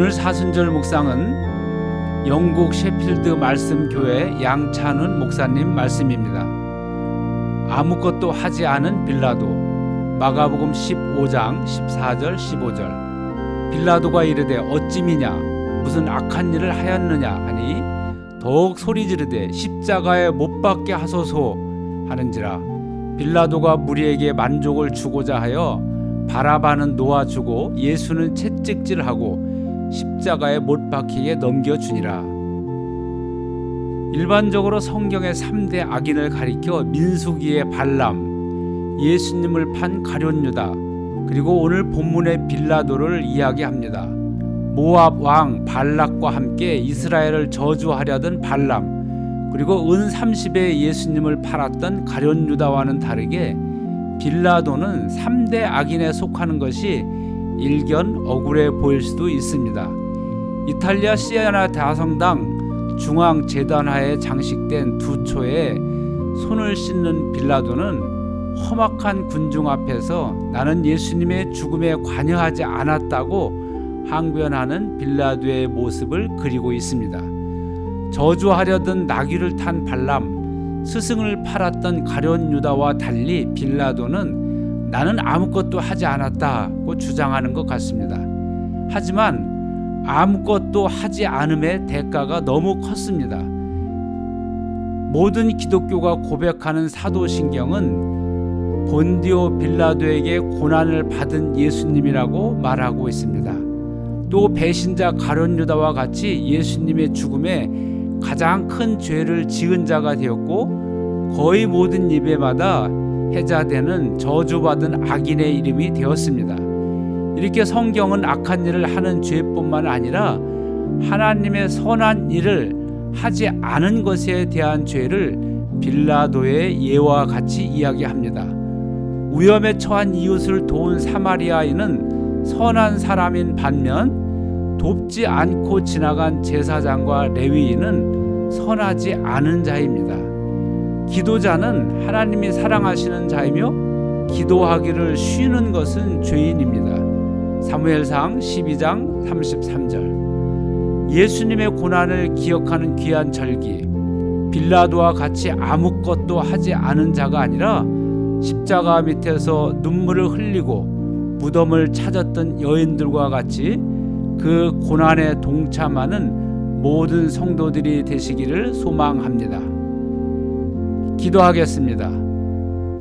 오늘 사순절 묵상은 영국 셰필드 말씀교회 양찬훈 목사님 말씀입니다. 아무것도 하지 않은 빌라도 마가복음 15장 14절 15절 빌라도가 이르되 어찌미냐? 무슨 악한 일을 하였느냐? 하니 더욱 소리 지르되 십자가에 못 박게 하소서 하는지라. 빌라도가 무리에게 만족을 주고자 하여 바라바는 놓아주고 예수는 채찍질하고 십자가에 못 박히게 넘겨주니라. 일반적으로 성경의 3대 악인을 가리켜 민수기의 발람, 예수님을 판 가룟유다, 그리고 오늘 본문의 빌라도를 이야기합니다. 모압 왕 발락과 함께 이스라엘을 저주하려던 발람, 그리고 은 30에 예수님을 팔았던 가룟유다와는 다르게 빌라도는 3대 악인에 속하는 것이 일견 억울해 보일 수도 있습니다. 이탈리아 시아나 다성당 중앙 재단 하에 장식된 두 초에 손을 씻는 빌라도는 험악한 군중 앞에서 나는 예수님의 죽음에 관여하지 않았다고 항변하는 빌라도의 모습을 그리고 있습니다. 저주하려던 나귀를 탄 발람, 스승을 팔았던 가련 유다와 달리 빌라도는 나는 아무것도 하지 않았다고 주장하는 것 같습니다. 하지만 아무것도 하지 않음의 대가가 너무 컸습니다. 모든 기독교가 고백하는 사도신경은 본디오 빌라도에게 고난을 받은 예수님이라고 말하고 있습니다. 또 배신자 가론 유다와 같이 예수님의 죽음에 가장 큰 죄를 지은 자가 되었고 거의 모든 예배마다 해자되는 저주받은 악인의 이름이 되었습니다. 이렇게 성경은 악한 일을 하는 죄뿐만 아니라 하나님의 선한 일을 하지 않은 것에 대한 죄를 빌라도의 예와 같이 이야기합니다. 위험에 처한 이웃을 도운 사마리아인은 선한 사람인 반면 돕지 않고 지나간 제사장과 레위인은 선하지 않은 자입니다. 기도자는 하나님이 사랑하시는 자이며 기도하기를 쉬는 것은 죄인입니다. 사무엘상 12장 33절. 예수님의 고난을 기억하는 귀한 절기. 빌라도와 같이 아무것도 하지 않은 자가 아니라 십자가 밑에서 눈물을 흘리고 무덤을 찾았던 여인들과 같이 그 고난에 동참하는 모든 성도들이 되시기를 소망합니다. 기도하겠습니다.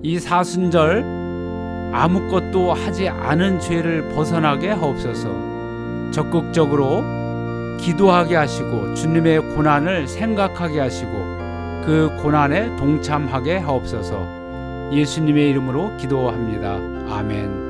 이 사순절 아무것도 하지 않은 죄를 벗어나게 하옵소서. 적극적으로 기도하게 하시고 주님의 고난을 생각하게 하시고 그 고난에 동참하게 하옵소서. 예수님의 이름으로 기도합니다. 아멘.